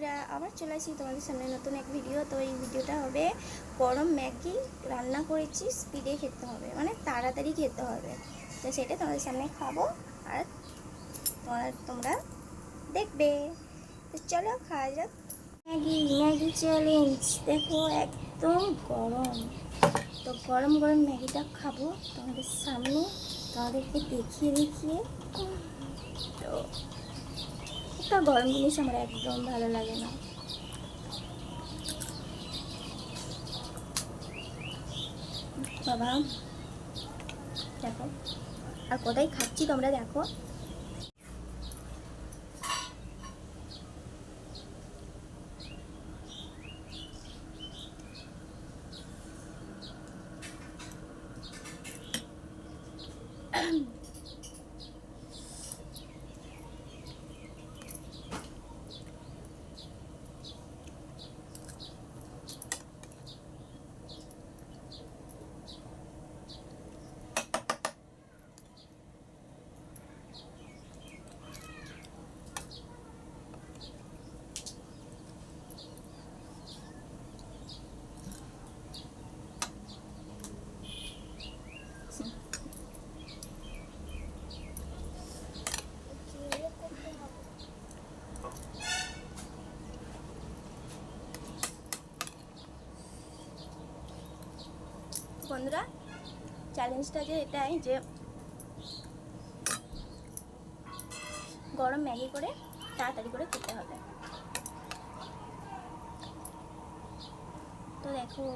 বন্ধুরা, আবার চলে আসি তোমাদের সামনে নতুন এক ভিডিও তো এই ভিডিওটা হবে গরম ম্যাগি রান্না করেছি স্পিডে খেতে হবে মানে তাড়াতাড়ি খেতে হবে। তো সেটা তোমাদের সামনে খাব আর তোমরা তোমরা দেখবে। তো চলো খাওয়া যাক। ম্যাগি ম্যাগি চ্যালেঞ্জ দেখো একদম গরম। তো গরম গরম ম্যাগিটা খাব তোমাদের সামনে, তোমাদেরকে দেখিয়ে দেখিয়ে। তো একটা গরম জিনিস আমার একদম ভালো লাগে না। বাবা, দেখো, আর কোথায় খাচ্ছি তোমরা দেখো। বন্ধুরা চ্যালেঞ্জটা যে এটাই যে গরম ম্যাগি করে তাড়াতাড়ি করে খেতে হবে তো দেখো